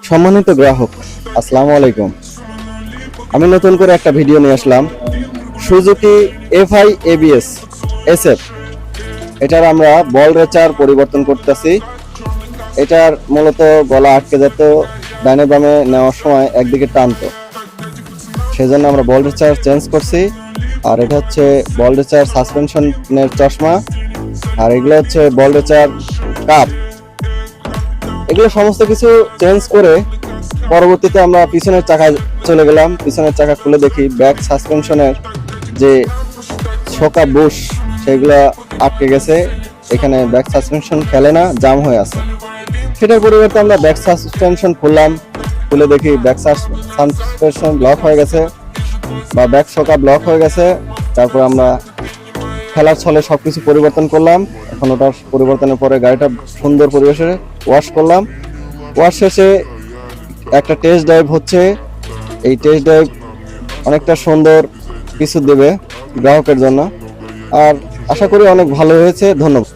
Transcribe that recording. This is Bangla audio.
সম্মানিত গ্রাহক, আসসালামু আলাইকুম। আমি নতুন করে একটা ভিডিও নিয়ে আসলাম। Suzuki FI ABS, SF. এটার আমরা বল রেচার পরিবর্তন করতেছি। এটার মূলত গলা আটকে যেত, ডানে বামে নেওয়ার সময় একদিকে টানতো। সেজন্য আমরা বল রেচার চেঞ্জ করছি। আর এটা হচ্ছে বল রেচার সাসপেনশনের চশমা। আর এগুলো হচ্ছে বল রেচার কাপ। এগুলো সমস্ত কিছু চেঞ্জ করে পরবর্তীতে আমরা পিছনের চাকা চলে গেলাম। পিছনের চাকা খুলে দেখি ব্যাক সাসপেনশনের যে শোকা বুশ সেগুলো আটকে গেছে। এখানে ব্যাক সাসপেনশন খেলে না জাম হয়ে আছে। সেটার পরিবর্তে আমরা ব্যাক সাসপেনশন খুললাম। খুলে দেখি ব্যাক সাসপেনশন ব্লক হয়ে গেছে বা ব্যাক শোকা ব্লক হয়ে গেছে। তারপর আমরা খেলার ছলে সব কিছু পরিবর্তন করলাম। এখন ওটা পরিবর্তনের পরে গাড়িটা সুন্দর পরিবেশে ওয়াশ করলাম। ওয়াশ শেষে একটা টেস্ট ড্রাইভ হচ্ছে। এই টেস্ট ড্রাইভ অনেকটা সুন্দর কিছু দেবে গ্রাহকের জন্য। আর আশা করি অনেক ভালো হয়েছে। ধন্যবাদ।